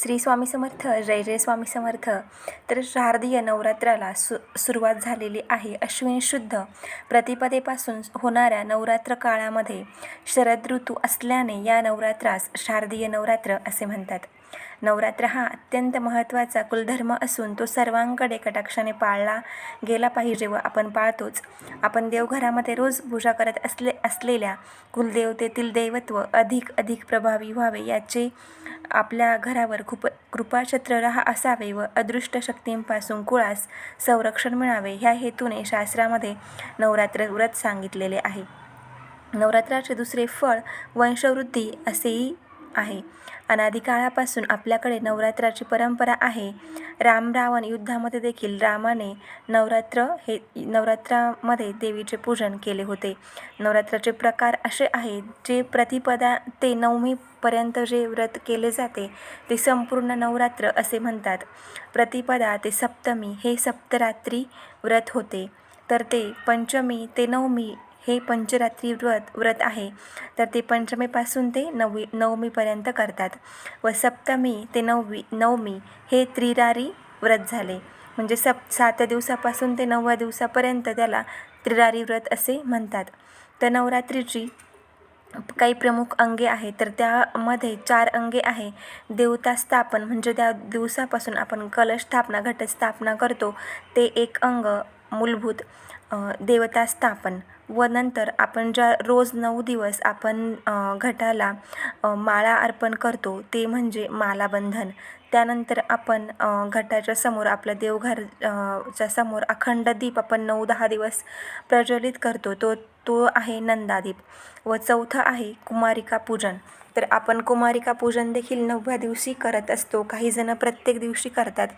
श्री स्वामी समर्थ जय जय स्वामी समर्थ. तर शारदीय नवरात्राला सु सुरुवात झालेली आहे. अश्विनी शुद्ध प्रतिपदेपासून होणाऱ्या नवरात्र काळामध्ये शरद ऋतू असल्याने या नवरात्रास शारदीय नवरात्र असे म्हणतात. नवरात्र हा अत्यंत महत्त्वाचा कुलधर्म असून तो सर्वांकडे कटाक्षाने पाळला गेला पाहिजे व आपण पाळतोच. आपण देवघरामध्ये रोज पूजा करत असले असलेल्या कुलदेवतेतील दैवत्व अधिक अधिक प्रभावी व्हावे याचे आपल्या घरावर कृप कृपाक्षेत्र रहा असावे व अदृष्ट शक्तींपासून कुळास संरक्षण मिळावे. ह्या हेतूने शास्त्रामध्ये नवरात्र व्रत सांगितलेले आहे. नवरात्राचे दुसरे फळ वंशवृद्धी असेही आहे. अनादी काळापासून आपल्याकडे नवरात्राची परंपरा आहे. राम रावण युद्धामध्ये देखील रामाने नवरात्र हे नवरात्रामध्ये देवीचे पूजन केले होते. नवरात्राचे प्रकार असे आहेत जे प्रतिपदा ते नवमीपर्यंत जे व्रत केले जाते ते संपूर्ण नवरात्र असे म्हणतात. प्रतिपदा ते सप्तमी हे सप्तरात्री व्रत होते. तर ते पंचमी ते नवमी हे पंचरात्री व्रत व्रत आहे. तर ते पंचमीपासून ते नववी नवमीपर्यंत करतात. व सप्तमी ते नववी नवमी हे त्रिरारी व्रत झाले. म्हणजे सप सात दिवसापासून ते नवव्या दिवसापर्यंत त्याला त्रिरारी व्रत असे म्हणतात. तर नवरात्रीची काही प्रमुख अंगे आहेत. तर त्यामध्ये चार अंगे आहे. देवता स्थापन म्हणजे त्या दिवसापासून आपण कलश स्थापना घटस्थापना करतो. ते एक अंग मूलभूत देवता स्थापन व नंतर आपण ज्या रोज नऊ दिवस आपण घटाला माळा अर्पण करतो ते म्हणजे मालाबंधन त्यानंतर आपण घटाच्या समोर आपलं देवघर च्या समोर अखंड दीप आपण नऊ दहा दिवस प्रज्वलित करतो. तो तो आहे नंदादीप व चौथं आहे कुमारिका पूजन. तर आपण कुमारिका पूजन देखील नवव्या दिवशी करत असतो. काही जण प्रत्येक दिवशी करतात.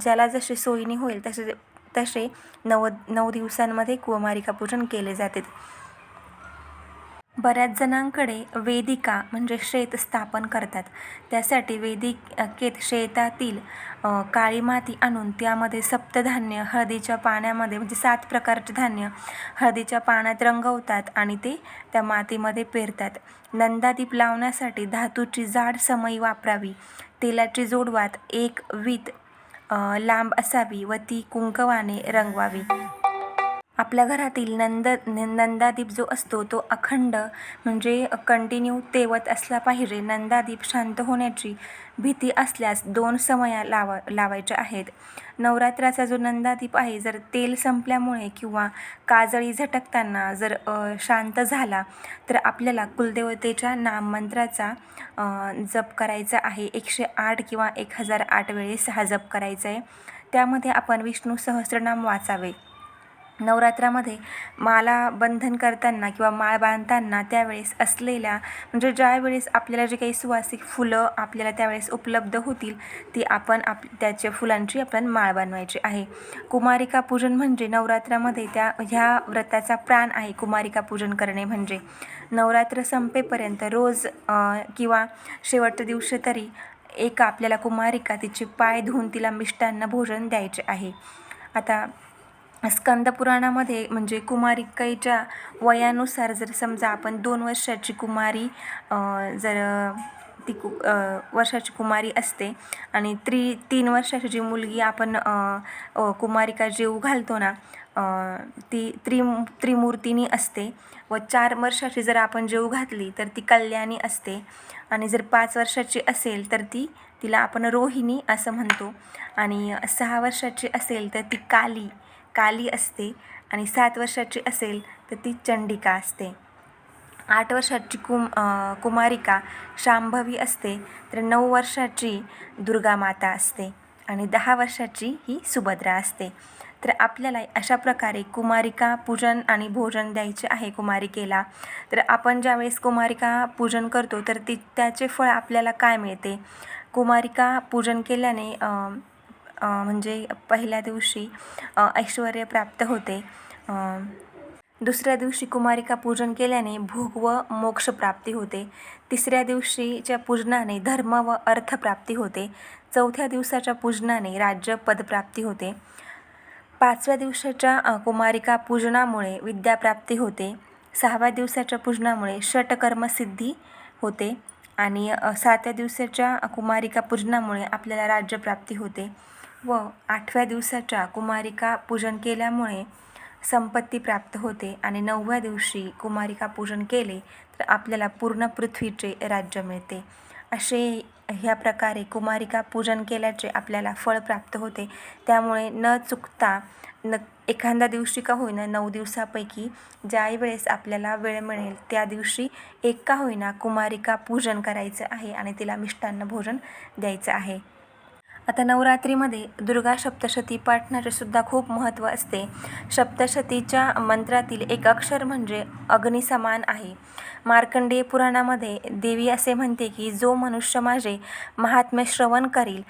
ज्याला जशी सोयीनी होईल तसे तसे नव नऊ दिवसांमध्ये कुमारिका पूजन केले जाते. बऱ्याच जणांकडे वेदिका म्हणजे शेत स्थापन करतात. त्यासाठी वेदिकेत शेतातील काळी माती आणून त्यामध्ये सप्तधान्य हळदीच्या पाण्यामध्ये म्हणजे सात प्रकारचे धान्य हळदीच्या पाण्यात रंगवतात आणि ते त्या मातीमध्ये पेरतात. नंदादीप लावण्यासाठी धातूची जाड समई वापरावी. तेलाची जोडवात एक वीत लांब असावी व ती कुंकवाने रंगवावी. आपल्या घरातील नंद नंदादीप जो असतो तो अखंड म्हणजे कंटिन्यू तेवत असला पाहिजे. नंदादीप शांत होण्याची भीती असल्यास दोन समया लावा लावायच्या आहेत. नवरात्राचा जो नंदादीप आहे जर तेल संपल्यामुळे किंवा काजळी झटकताना जर शांत झाला तर आपल्याला कुलदेवतेच्या नाममंत्राचा जप करायचा आहे. एकशे आठ किंवा एक हजार आठ वेळेस हा जप करायचा आहे त्यामध्ये आपण विष्णू सहस्रनाम वाचावे. नवरात्रामध्ये माला बंधन करताना किंवा माळ बांधताना त्यावेळेस असलेल्या म्हणजे ज्यावेळेस आपल्याला जे काही सुवासिक फुलं आपल्याला त्यावेळेस उपलब्ध होतील ती आपण आप त्याच्या फुलांची आपण माळ बनवायची आहे. कुमारिका पूजन म्हणजे नवरात्रामध्ये त्या ह्या व्रताचा प्राण आहे कुमारिका पूजन करणे म्हणजे. नवरात्र संपेपर्यंत रोज किंवा शेवटच्या दिवशी तरी एक आपल्याला कुमारिका तिचे पाय धुवून तिला मिष्टान्न भोजन द्यायचे आहे. आता स्कंदपुराणामध्ये म्हणजे कुमारिकेच्या वयानुसार जर समजा आपण दोन वर्षाची कुमारी जर ती कु वर्षाची कुमारी असते आणि त्री तीन वर्षाची जी मुलगी आपण कुमारिका जेऊ घालतो ना ती त्रि त्रिमूर्तीनी असते व चार वर्षाची जर आपण जेऊ घातली तर ती कल्याणी असते आणि जर पाच वर्षाची असेल तर ती तिला आपण रोहिणी असं म्हणतो आणि सहा वर्षाची असेल तर ती काली. काली असते आणि सात वर्षाची असेल तर ती चंडिका असते. आठ वर्षाची कुम कुमारिका शांभवी असते तर नऊ वर्षाची दुर्गा माता असते आणि दहा वर्षाची ही सुभद्रा असते. तर आपल्याला अशा प्रकारे कुमारिका पूजन आणि भोजन द्यायचे आहे कुमारिकेला. तर आपण ज्यावेळेस कुमारिका पूजन करतो तर ती त्याचे फळ आपल्याला काय मिळते? कुमारिका पूजन केल्याने म्हणजे पहिल्या दिवशी ऐश्वर प्राप्त होते. दुसऱ्या दिवशी कुमारिका पूजन केल्याने भोग व मोक्षप्राप्ती होते. तिसऱ्या दिवशीच्या पूजनाने धर्म व अर्थप्राप्ती होते. चौथ्या दिवसाच्या पूजनाने राज्य पदप्राप्ती होते. पाचव्या दिवसाच्या कुमारिका पूजनामुळे विद्याप्राप्ती होते. सहाव्या दिवसाच्या पूजनामुळे षटकर्मसिद्धी होते आणि सातव्या दिवसाच्या कुमारिका पूजनामुळे आपल्याला राज्यप्राप्ती होते. व आठव्या दिवसाच्या कुमारिका पूजन केल्यामुळे संपत्ती प्राप्त होते आणि नवव्या दिवशी कुमारिका पूजन केले तर आपल्याला पूर्ण पृथ्वीचे राज्य मिळते. असे ह्या प्रकारे कुमारिका पूजन केल्याचे आपल्याला फळ प्राप्त होते. त्यामुळे न चुकता न एखाद्या दिवशी का होईना नऊ दिवसापैकी ज्याही वेळेस आपल्याला वेळ मिळेल त्या दिवशी एक का होईना कुमारिका पूजन करायचं आहे आणि तिला मिष्टान्न भोजन द्यायचं आहे. आता नवरात्रीमध्ये दुर्गा सप्तशती पाठणाचे सुद्धा खूप महत्त्व असते. सप्तशतीच्या मंत्रातील एक अक्षर म्हणजे अग्निसमान आहे. मार्कंडेय पुराणामध्ये देवी असे म्हणते की जो मनुष्य माझे महात्म्य श्रवण करील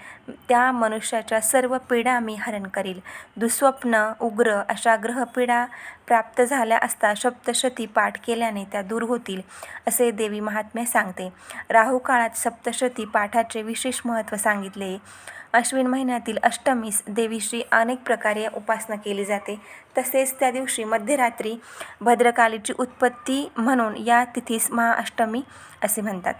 त्या मनुष्याच्या सर्व पीडा मी हरण करील. दुःस्वप्न उग्र अशा ग्रहपीडा प्राप्त झाल्या असता सप्तशती पाठ केल्याने त्या दूर होतील असे देवी महात्म्य सांगते. राहू काळात सप्तशती पाठाचे विशेष महत्त्व सांगितले. अश्विन महिन्यातील अष्टमीस देवीशी अनेक प्रकारे उपासना केली जाते. तसेच त्या दिवशी मध्यरात्री भद्रकालीची उत्पत्ती म्हणून या तिथीस महाअष्टमी असे म्हणतात.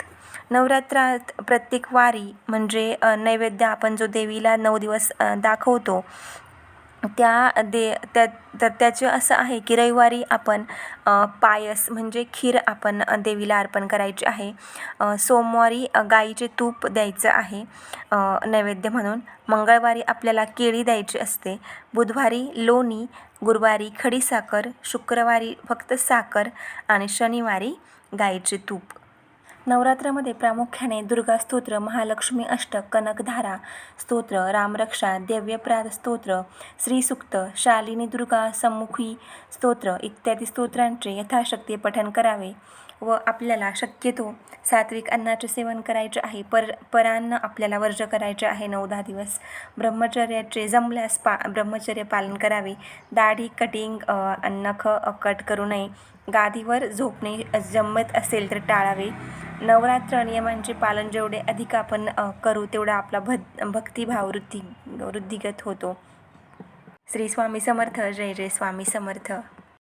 नवरात्रात प्रत्येक वारी म्हणजे नैवेद्य आपण जो देवीला नऊ दिवस दाखवतो त्या दे त्या तर त्याचे असं आहे की रविवारी आपण पायस म्हणजे खीर आपण देवीला अर्पण करायची आहे. सोमवारी गाईचे तूप द्यायचं आहे नैवेद्य म्हणून. मंगळवारी आपल्याला केळी द्यायची असते. बुधवारी लोणी गुरुवारी खडीसाखर शुक्रवारी फक्त साखर आणि शनिवारी गाईचे तूप. नवरात्रामध्ये प्रामुख्याने दुर्गा स्तोत्र महालक्ष्मी अष्टक कनकधारा स्तोत्र रामरक्षा दिव्यप्राद स्तोत्र श्रीसुक्त शालिनी दुर्गा सम्मुखी स्तोत्र इत्यादी स्तोत्रांचे यथाशक्ती पठन करावे व आपल्याला शक्यतो सात्विक अन्नाचे सेवन करायचे आहे. पर परान्न आपल्याला वर्ज करायचे आहे. नऊ दहा दिवस ब्रह्मचर्याचे जमल्यास पा ब्रह्मचर्य पालन करावे. दाढी कटिंग नख अ, कट करू नये. गादीवर झोपणे जमत असेल तर टाळावे. नवरात्र नियमांचे पालन जेवढे अधिक आपण करू तेवढा आपला भद भक्तिभाव वृद्धी वृद्धिगत होतो. श्री स्वामी समर्थ जय जय स्वामी समर्थ.